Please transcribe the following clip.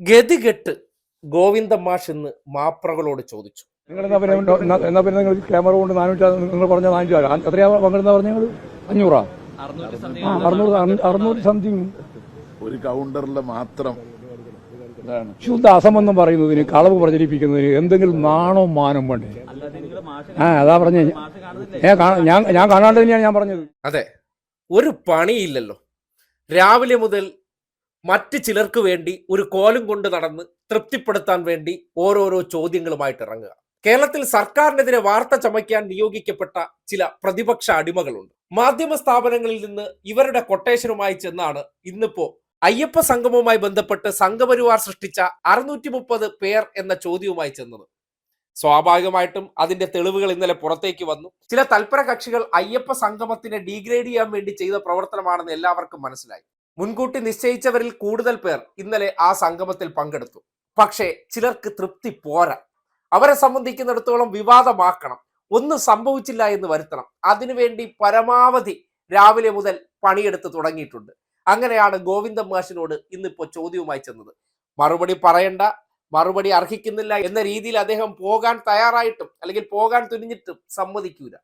ഗതികെട്ട് ഗോവിന്ദ മാഷ് ഇന്ന് മാപ്രകളോട് ചോദിച്ചു. നിങ്ങൾ എന്നാ പിന്നെ നിങ്ങൾ ക്യാമറ കൊണ്ട് നാനൂറ്റി നിങ്ങൾ പറഞ്ഞ നാനൂറ്റി എത്രയാ പങ്കെടുന്ന പറഞ്ഞ നിങ്ങൾ? അഞ്ഞൂറാ? ആ അറുന്നൂറ് അറു- അറുന്നൂറ് സംതിങ് ഒരു കൗണ്ടറിൽ മാത്രം. ഇതാണ്. ശുദ്ധ അസമെന്നും പറയുന്നതിന് കളവ് പ്രചരിപ്പിക്കുന്നതിന് എന്തെങ്കിലും നാണോ മാനം വേണ്ടേ? ആ അതാ പറഞ്ഞ. ഞാൻ ഞാൻ കാണാണ്ട് തന്നെയാണ് ഞാൻ പറഞ്ഞത്. അതെ. ഒരു പണിയില്ലല്ലോ. രാവിലെ മുതൽ മറ്റ് ചിലർക്ക് വേണ്ടി ഒരു കോലും കൊണ്ട് നടന്ന് തൃപ്തിപ്പെടുത്താൻ വേണ്ടി ഓരോരോ ചോദ്യങ്ങളുമായിട്ട് ഇറങ്ങുക. കേരളത്തിൽ സർക്കാരിനെതിരെ വാർത്ത ചമയ്ക്കാൻ നിയോഗിക്കപ്പെട്ട ചില പ്രതിപക്ഷ അടിമകളുണ്ട്. മാധ്യമ സ്ഥാപനങ്ങളിൽ നിന്ന് ഇവരുടെ കൊട്ടേഷനുമായി ചെന്നാണ് ഇന്നിപ്പോ അയ്യപ്പ സംഗമവുമായി ബന്ധപ്പെട്ട് സംഘപരിവാർ സൃഷ്ടിച്ച അറുന്നൂറ്റി മുപ്പത് പേർ എന്ന ചോദ്യവുമായി ചെന്നത്. സ്വാഭാവികമായിട്ടും അതിന്റെ തെളിവുകൾ ഇന്നലെ പുറത്തേക്ക് വന്നു. ചില തൽപര കക്ഷികൾ അയ്യപ്പ സംഗമത്തിനെ ഡീഗ്രേഡ് ചെയ്യാൻ വേണ്ടി ചെയ്ത പ്രവർത്തനമാണെന്ന് എല്ലാവർക്കും മനസ്സിലായി. മുൻകൂട്ടി നിശ്ചയിച്ചവരിൽ കൂടുതൽ പേർ ഇന്നലെ ആ സംഗമത്തിൽ പങ്കെടുത്തു. പക്ഷേ ചിലർക്ക് തൃപ്തി പോരാ. അവരെ സംബന്ധിക്കുന്നിടത്തോളം വിവാദമാക്കണം. ഒന്നും സംഭവിച്ചില്ല എന്ന് വരുത്തണം. അതിനുവേണ്ടി പരമാവധി രാവിലെ മുതൽ പണിയെടുത്ത് തുടങ്ങിയിട്ടുണ്ട്. അങ്ങനെയാണ് ഗോവിന്ദ മാഷിനോട് ഇന്നിപ്പോ ചോദ്യവുമായി ചെന്നത്. മറുപടി പറയണ്ട. മറുപടി അർഹിക്കുന്നില്ല എന്ന രീതിയിൽ അദ്ദേഹം പോകാൻ തയ്യാറായിട്ടും അല്ലെങ്കിൽ പോകാൻ തുനിഞ്ഞിട്ടും സമ്മതിക്കൂല.